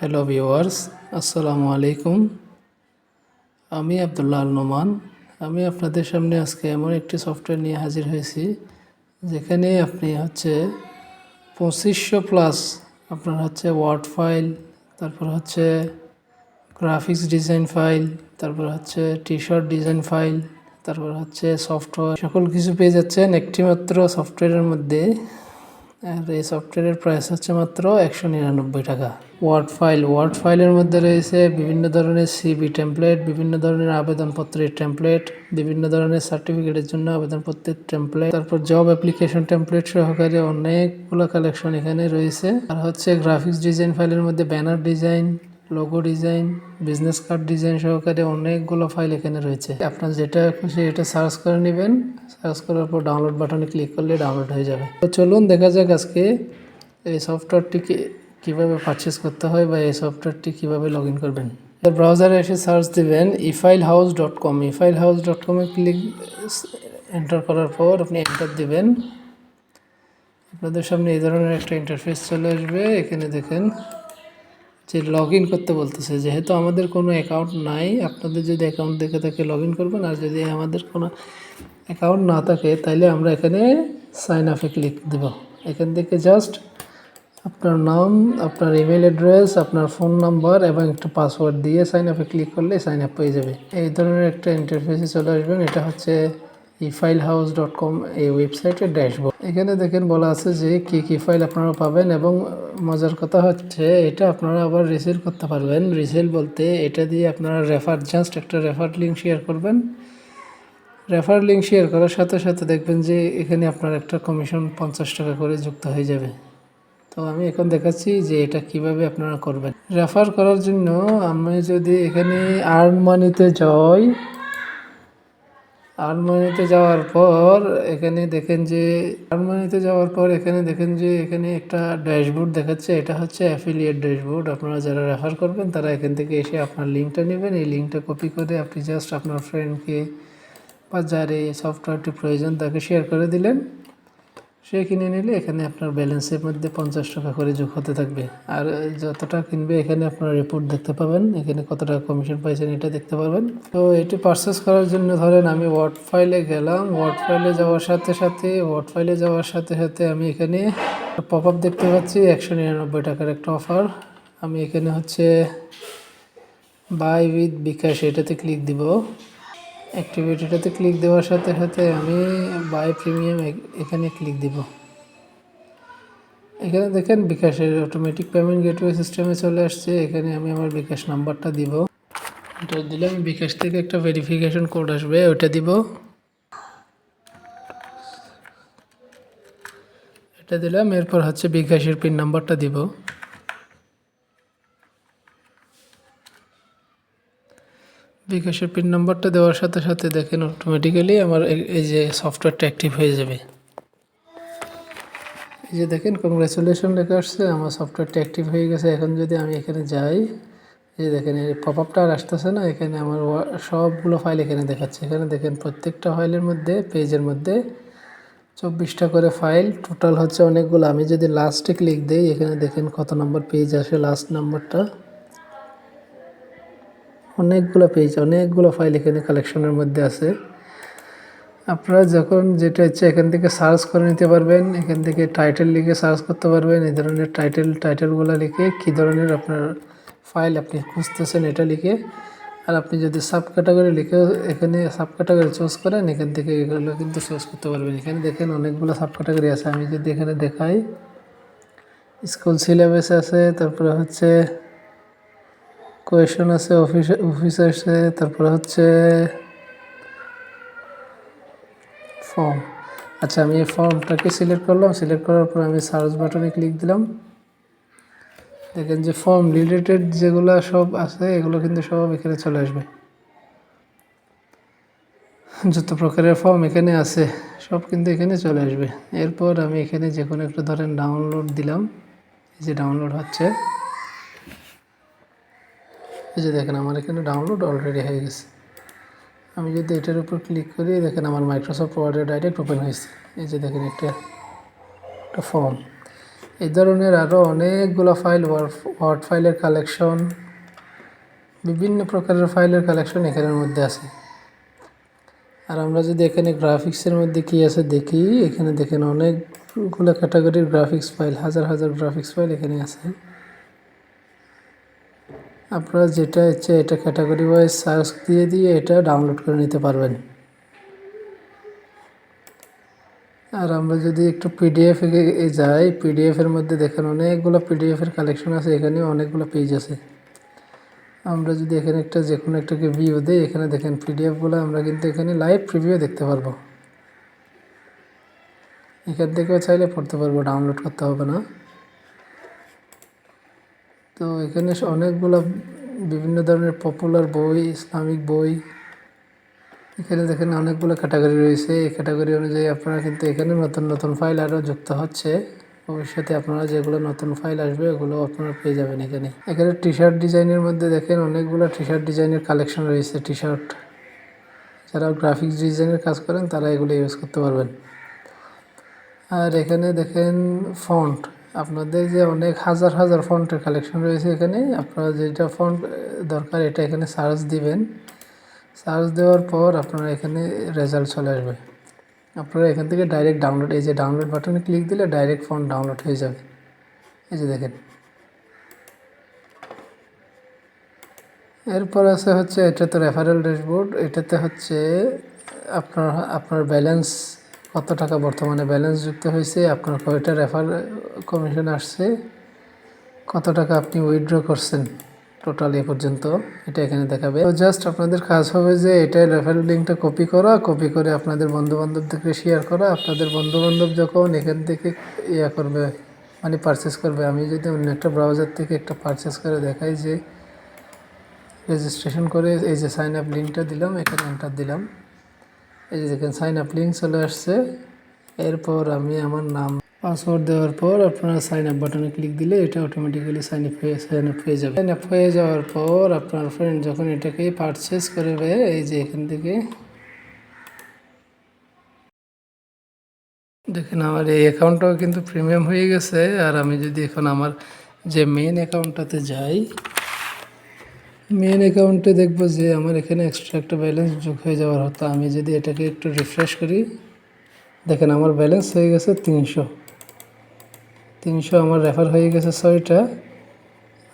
Hello viewers আসসালামু আলাইকুম আমি আবদুল্লাহ আল নোমান আমি আপনাদের সামনে আজকে এমন একটি সফটওয়্যার নিয়ে হাজির হয়েছি, যেখানে আপনি হচ্ছে পঁচিশশো প্লাস আপনার হচ্ছে ওয়ার্ড ফাইল তারপর হচ্ছে গ্রাফিক্স ডিজাইন ফাইল তারপর হচ্ছে টি শার্ট ডিজাইন ফাইল তারপর হচ্ছে সফটওয়্যার সকল কিছু পেয়ে যাচ্ছেন একটি মাত্র সফটওয়্যারের মধ্যে। আর এই সফটওয়্যারের প্রাইস হচ্ছে মাত্র একশো নিরানব্বই টাকা। ওয়ার্ড ফাইল ওয়ার্ড ফাইলের মধ্যে রয়েছে বিভিন্ন ধরনের সিবি টেমপ্লেট বিভিন্ন ধরনের আবেদনপত্রের টেমপ্লেট বিভিন্ন ধরনের সার্টিফিকেটের জন্য আবেদনপত্রের টেমপ্লেট তারপর জব অ্যাপ্লিকেশন টেমপ্লেট সহকারে অনেকগুলো কালেকশন এখানে রয়েছে। আর হচ্ছে গ্রাফিক্স ডিজাইন ফাইলের মধ্যে banner design logo design business card design সহকারে অনেকগুলো ফাইল এখানে রয়েছে। আপনার যেটা খুশি এটা সার্চ করে নেবেন। সার্চ করার পর ডাউনলোড বাটনে ক্লিক করলে ডাউনলোড হয়ে যাবে। তো চলুন দেখা যাক আজকে এই সফটওয়্যারটিকে কীভাবে পারচেস করতে হয় বা এই সফটওয়্যারটি কীভাবে লগ ইন করবেন ব্রাউজারে এসে সার্চ দিবেন e file house dot com e file house dot কমে ক্লিক এন্টার করার পর আপনি এন্টার দিবেন। আপনাদের সামনে এই ধরনের একটা ইন্টারফেস চলে আসবে। এখানে দেখেন যে লগ ইন করতে বলতেছে, যেহেতু আমাদের কোনো অ্যাকাউন্ট নাই, আপনাদের যদি অ্যাকাউন্ট দেখে থাকে লগ ইন করবেন, আর যদি আমাদের কোনো অ্যাকাউন্ট না থাকে তাহলে আমরা এখানে সাইন আপে ক্লিক দেব। এখান থেকে জাস্ট আপনার নাম, আপনার ইমেল অ্যাড্রেস আপনার ফোন নাম্বার এবং একটা পাসওয়ার্ড দিয়ে সাইন আপে ক্লিক করলে সাইন আপ হয়ে যাবে। এই ধরনের একটা ইন্টারফেসে চলে আসবেন। এটা হচ্ছে E file house dot com এই ওয়েবসাইটের ড্যাশবোর্ড এখানে দেখেন বলা আছে যে কী কী ফাইল আপনারা পাবেন এবং মজার কথা হচ্ছে এটা আপনারা আবার রিসেল করতে পারবেন। রিসেল বলতে এটা দিয়ে আপনারা রেফার জাস্ট একটা রেফার লিঙ্ক শেয়ার করবেন। রেফার লিঙ্ক শেয়ার করার সাথে সাথে দেখবেন যে এখানে আপনার একটা কমিশন পঞ্চাশ টাকা করে যুক্ত হয়ে যাবে। তো আমি এখন দেখাচ্ছি যে এটা কীভাবে আপনারা করবেন। রেফার করার জন্য আমি যদি এখানে আর্ন মানিতে যাই আর্নমানিতে যাওয়ার পর এখানে দেখেন যে আর্মানিতে যাওয়ার পর এখানে দেখেন যে, এখানে একটা ড্যাশবোর্ড দেখাচ্ছে। এটা হচ্ছে অ্যাফিলিয়েট ড্যাশবোর্ড। আপনারা যারা রেফার করবেন, তারা এখান থেকে এসে আপনার লিঙ্কটা নেবেন। এই লিঙ্কটা কপি করে আপনি জাস্ট আপনার ফ্রেন্ডকে বা যার এই সফটওয়্যারটি প্রয়োজন, তাকে শেয়ার করে দিলেন। সে কিনে নিলে এখানে আপনার ব্যালেন্সের মধ্যে পঞ্চাশ টাকা করে যোগ হতে থাকবে। আর যতটা কিনবে এখানে আপনার রিপোর্ট দেখতে পাবেন, এখানে কত টাকা কমিশন পাইছেন এটা দেখতে পাবেন তো এটি পারচেস করার জন্য ধরেন আমি ওয়ার্ড ফাইলে গেলাম ওয়ার্ড ফাইলে যাওয়ার সাথে সাথে ওয়ার্ড ফাইলে যাওয়ার সাথে সাথে আমি এখানে পপ আপ দেখতে পাচ্ছি, একশো নিরানব্বই টাকার একটা অফার আমি এখানে হচ্ছে বাই উইথ বিকাশ এটাতে ক্লিক দিব। অ্যাক্টিভিটিটাতে ক্লিক দেওয়ার সাথে সাথে আমি বাই প্রিমিয়াম এখানে ক্লিক দিব। এখানে দেখেন বিকাশের অটোমেটিক পেমেন্ট গেটওয়ে সিস্টেমে চলে আসছে। এখানে আমি আমার বিকাশ নাম্বারটা দিব। এটা দিলাম বিকাশ থেকে একটা ভেরিফিকেশন কোড আসবে ওটা দিব। এটা দিলাম, এরপর হচ্ছে বিকাশের পিন নাম্বারটা দিব। বিকাশের পিন নাম্বারটা দেওয়ার সাথে সাথে দেখেন অটোমেটিক্যালি আমার এই যে সফটওয়্যারটা অ্যাক্টিভ হয়ে যাবে। এই যে দেখেন কংগ্রেচুলেশন লেখা আসছে, আমার সফটওয়্যারটা অ্যাক্টিভ হয়ে গেছে। এখন যদি আমি এখানে যাই, এই দেখেন, এই পপ আপটা আর আসতেছে না, এখানে আমার সবগুলো ফাইল এখানে দেখাচ্ছে। এখানে দেখেন, প্রত্যেকটা ফাইলের মধ্যে পেজের মধ্যে চব্বিশটা করে ফাইল টোটাল হচ্ছে অনেকগুলো। আমি যদি লাস্টে ক্লিক দিই, এখানে দেখেন কত নম্বর পেজ আসে লাস্ট নাম্বারটা অনেকগুলো পেজ অনেকগুলো ফাইল এখানে কালেকশনের মধ্যে আছে। আপনারা যখন যেটা ইচ্ছে এখান থেকে সার্চ করে নিতে পারবেন, এখান থেকে টাইটেল লিখে সার্চ করতে পারবেন, এই ধরনের টাইটেল টাইটেলগুলো লিখে কী ধরনের আপনার ফাইল আপনি খুঁজতেছেন এটা লিখে, আর আপনি যদি সাব ক্যাটাগরি লিখে এখানে সাব ক্যাটাগরি চুজ করেন, এখান থেকে এগুলো কিন্তু চুজ করতে পারবেন। এখানে দেখেন অনেকগুলো সাব ক্যাটাগরি আছে, আমি যদি এখানে দেখাই স্কুল সিলেবাস আছে, তারপরে হচ্ছে কোয়েশন আছে অফিস অফিস আছে তারপরে হচ্ছে ফর্ম আচ্ছা আমি এই ফর্মটাকে সিলেক্ট করলাম সিলেক্ট করার পর আমি সার্চ বাটনে ক্লিক দিলাম। দেখেন যে ফর্ম রিলেটেড যেগুলো সব আছে, এগুলো কিন্তু সব এখানে চলে আসবে। যত প্রকারের ফর্ম এখানে আছে, সব কিন্তু এখানে চলে আসবে। এরপর আমি এখানে যে কোনো একটা ধরেন ডাউনলোড দিলাম। এই যে ডাউনলোড হচ্ছে এই যে দেখেন আমার এখানে ডাউনলোড অলরেডি হয়ে গেছে। আমি যদি এটার উপর ক্লিক করি, দেখেন আমার মাইক্রোসফট ওয়ার্ডে ডাইরেক্ট ওপেন হয়েছে। এই যে দেখেন একটা একটা ফর্ম এই ধরনের আরও অনেকগুলো ফাইল ওয়ার্ড ফাইলের কালেকশন বিভিন্ন প্রকারের ফাইলের কালেকশন এখানের মধ্যে আছে। আর আমরা যদি এখানে গ্রাফিক্সের মধ্যে কি আছে দেখি, এখানে দেখেন অনেকগুলো ক্যাটাগরির গ্রাফিক্স ফাইল হাজার হাজার গ্রাফিক্স ফাইল এখানে আছে। আপনারা যেটা ইচ্ছে এটা ক্যাটাগরি ওয়াইজ সার্চ দিয়ে দিয়ে এটা ডাউনলোড করে নিতে পারবেন। আর আমরা যদি একটু পিডিএফ এ যাই পিডিএফ এর মধ্যে দেখেন অনেকগুলো পিডিএফ এর কালেকশন আছে, এখানে অনেকগুলো পেজ আছে। আমরা যদি এখানে একটা যে কোনো একটাকে ভিউ দিই, এখানে দেখেন পিডিএফগুলো আমরা কিন্তু এখানে লাইভ প্রিভিউ দেখতে পারব। এখান থেকেও চাইলে পড়তে পারব ডাউনলোড করতে হবে না। তো এখানে অনেকগুলো বিভিন্ন ধরনের পপুলার বই, ইসলামিক বই। এখানে দেখেন অনেকগুলো ক্যাটাগরি রয়েছে। এই ক্যাটাগরি অনুযায়ী আপনারা কিন্তু এখানে নতুন নতুন ফাইল আরও যুক্ত হচ্ছে। ভবিষ্যতে আপনারা যেগুলো নতুন ফাইল আসবে, ওগুলো আপনারা পেয়ে যাবেন এখানে। এখানে টি শার্ট ডিজাইনের মধ্যে দেখেন অনেকগুলো টি শার্ট ডিজাইনের কালেকশন রয়েছে টি শার্ট যারা গ্রাফিক্স ডিজাইনের কাজ করেন, তারা এগুলো ইউজ করতে পারবেন। আর এখানে দেখেন ফন্ট আপনাদের যে অনেক হাজার হাজার ফন্টের কালেকশন রয়েছে এখানে, আপনারা যেটা ফন্ট দরকার, এটা এখানে সার্চ দিবেন। সার্চ দেওয়ার পর আপনারা এখানে রেজাল্ট চলে আসবে। আপনারা এখান থেকে ডাইরেক্ট ডাউনলোড এই যে ডাউনলোড বাটনে ক্লিক দিলে ডাইরেক্ট ফোন ডাউনলোড হয়ে যাবে। এই যে দেখেন। এরপর আছে হচ্ছে এটা তো রেফারেল ড্যাশবোর্ড এটাতে হচ্ছে আপনার আপনার ব্যালেন্স কত টাকা বর্তমানে ব্যালেন্স যুক্ত হয়েছে? আপনার কয়টা রেফার কমিশন আসছে? কত টাকা আপনি উইথড্র করছেন? টোটাল এ পর্যন্ত এটা এখানে দেখাবে। তো জাস্ট আপনাদের কাজ হবে যে এটা রেফারেল লিঙ্কটা কপি করা কপি করে আপনাদের বন্ধু বান্ধবদেরকে শেয়ার করা। আপনাদের বন্ধু বান্ধব যখন এখান থেকে ইয়া করবে মানে পারচেস করবে, আমি যদি অন্য একটা ব্রাউজার থেকে একটা পারচেস করে দেখাই যে রেজিস্ট্রেশন করে এই যে সাইন আপ লিঙ্কটা দিলাম, এখানে এন্টার দিলাম। এই যে দেখেন সাইন আপ লিঙ্ক চলে আসছে। এরপর আমি আমার নাম পাসওয়ার্ড দেওয়ার পর আপনারা সাইন আপ বাটনে ক্লিক দিলে এটা অটোমেটিক্যালি সাইন আপ হয়ে সাইন আপ হয়ে যাবে। সাইন আপ হয়ে যাওয়ার পর আপনার ফ্রেন্ড যখন এটাকে পারচেস করবে, এই যে এখান থেকে। দেখেন, আমার এই অ্যাকাউন্টটাও কিন্তু প্রিমিয়াম হয়ে গেছে। আর আমি যদি এখন আমার যে মেন অ্যাকাউন্টটাতে যাই মেন অ্যাকাউন্টে দেখব যে আমার এখানে এক্সট্রা একটা ব্যালেন্স যোগ হয়ে যাওয়ার হতো আমি যদি এটাকে একটু রিফ্রেশ করি, দেখেন আমার ব্যালেন্স হয়ে গেছে তিনশো। তিনশো আমার রেফার হয়ে গেছে ছয়টা।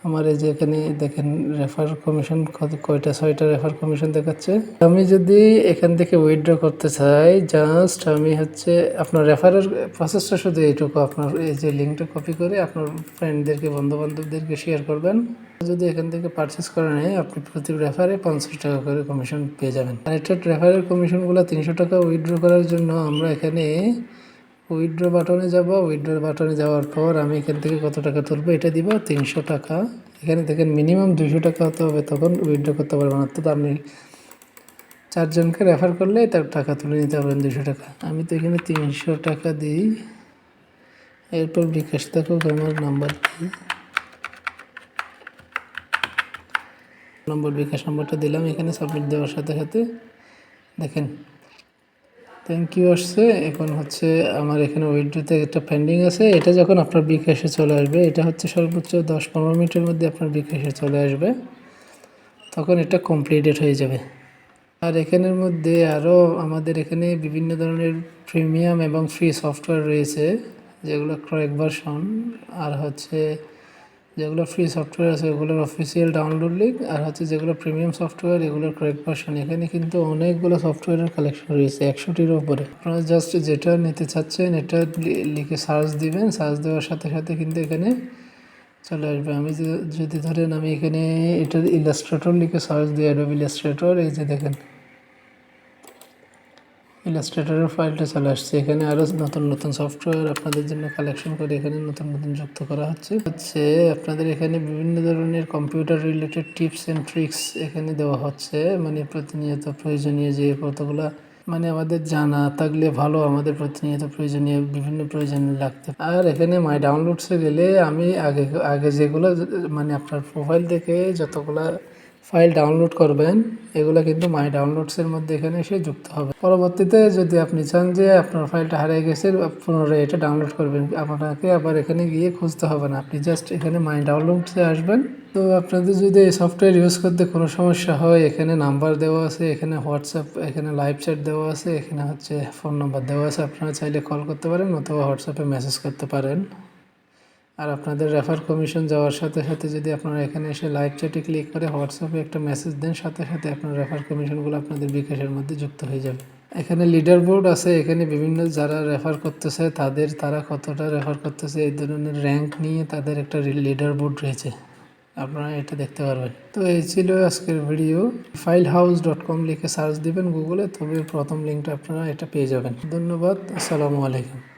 আমার এই যে এখানে দেখেন রেফার কমিশন কয়টা, ছয়টা রেফার কমিশন দেখাচ্ছে। আমি যদি এখান থেকে উইথড্র করতে চাই জাস্ট আমি হচ্ছে আপনার রেফারের প্রসেসটা শুধু এইটুকু, আপনার এই যে লিঙ্কটা কপি করে আপনার ফ্রেন্ডদেরকে বন্ধু বান্ধবদেরকে শেয়ার করবেন। যদি এখান থেকে পারচেস করে নেয় আপনি প্রতি রেফারে পঞ্চাশ টাকা করে কমিশন পেয়ে যাবেন। আর এটা রেফারের কমিশনগুলো তিনশো টাকা উইথড্র করার জন্য আমরা এখানে উইথড্র বাটনে যাব। উইথড্র বাটনে যাওয়ার পর আমি এখান থেকে কত টাকা তুলবো এটা দিব তিনশো টাকা। এখানে দেখেন মিনিমাম দুশো টাকা হতে হবে তখন উইড্রো করতে পারবেন অর্থাৎ আপনি চারজনকে রেফার করলে তার টাকা তুলে নিতে পারবেন দুশো টাকা। আমি তো এখানে তিনশো টাকা দিই। এরপর বিকাশ থাকুক আমার নাম্বার দিই নম্বর বিকাশ নম্বরটা দিলাম। এখানে সাবমিট দেওয়ার সাথে সাথে দেখেন থ্যাংক ইউ আসছে এখন হচ্ছে আমার এখানে উইড্রোতে একটা পেন্ডিং আছে। এটা যখন আপনার বিকাশে চলে আসবে, এটা হচ্ছে সর্বোচ্চ দশ পনেরো মিনিটের মধ্যে আপনার বিকাশে চলে আসবে। তখন এটা কমপ্লিটেড হয়ে যাবে। আর এখানের মধ্যে আরও আমাদের এখানে বিভিন্ন ধরনের প্রিমিয়াম এবং ফ্রি সফটওয়্যার রয়েছে, যেগুলো ক্র্যাক ভার্সন আর হচ্ছে যেগুলো ফ্রি সফটওয়্যার আছে, ওগুলোর অফিসিয়াল ডাউনলোড লিঙ্ক আর হচ্ছে যেগুলো প্রিমিয়াম সফটওয়্যার এগুলোর কয়েক ভার্সন এখানে কিন্তু অনেকগুলো সফটওয়্যারের কালেকশন রয়েছে, একশোটির উপরে। আপনারা জাস্ট যেটা নিতে চাচ্ছেন, এটা লিখে সার্চ দিবেন। সার্চ দেওয়ার সাথে সাথে কিন্তু এখানে চলে আসবে। আমি যদি ধরেন আমি এখানে এটার ইলাস্ট্রেটর লিখে সার্চ দিই অ্যাডোব ইলাস্ট্রেটর এই যে দেখেন। ইলাস্ট্রেটরের ফাইলটা চলে আসছে। এখানে আরও নতুন নতুন সফটওয়্যার আপনাদের জন্য কালেকশন করে এখানে নতুন নতুন যুক্ত করা হচ্ছে। হচ্ছে আপনাদের এখানে বিভিন্ন ধরনের computer related tips and tricks এখানে দেওয়া হচ্ছে। মানে প্রতিনিয়ত প্রয়োজনীয় যে কতগুলো মানে আমাদের জানা থাকলে ভালো, আমাদের প্রতিনিয়ত প্রয়োজনীয়, বিভিন্ন প্রয়োজনীয় লাগতে। আর এখানে মাই ডাউনলোডসে গেলে আমি আগে আগে যেগুলো মানে আপনার প্রোফাইল থেকে যতগুলা ফাইল ডাউনলোড করবেন, এগুলো কিন্তু মাই ডাউনলোডসের মধ্যে এখানে এসে যুক্ত হবে। পরবর্তীতে যদি আপনি চান যে আপনার ফাইলটা হারিয়ে গেছে, পুনরায় এটা ডাউনলোড করবেন, আপনাকে আবার এখানে গিয়ে খুঁজতে হবে না। আপনি জাস্ট এখানে মাই ডাউনলোডসে আসবেন। তো আপনাদের যদি এই সফটওয়্যার ইউজ করতে কোনো সমস্যা হয়, এখানে নাম্বার দেওয়া আছে, এখানে হোয়াটসঅ্যাপ এখানে লাইভ চ্যাট দেওয়া আছে, এখানে হচ্ছে ফোন নাম্বার দেওয়া আছে, আপনারা চাইলে কল করতে পারেন অথবা হোয়াটসঅ্যাপে মেসেজ করতে পারেন। আর আপনাদের রেফার কমিশন যাওয়ার সাথে সাথে যদি আপনারা এখানে এসে লাইভ চ্যাটে ক্লিক করে হোয়াটসঅ্যাপে একটা মেসেজ দেন, সাথে সাথে আপনার রেফার কমিশনগুলো আপনাদের বিকাশের মধ্যে যুক্ত হয়ে যাবে। এখানে লিডার বোর্ড আছে, এখানে বিভিন্ন যারা রেফার করতেছে, তাদের তারা কতটা রেফার করতেছে, এই ধরনের র্যাঙ্ক নিয়ে তাদের একটা লিডার বোর্ড রয়েছে। আপনারা এটা দেখতে পারবেন। তো এই ছিল আজকের video file house dot com লিখে সার্চ দিবেন গুগলে তবে প্রথম লিঙ্কটা আপনারা এটা পেয়ে যাবেন। ধন্যবাদ, আসসালামু আলাইকুম।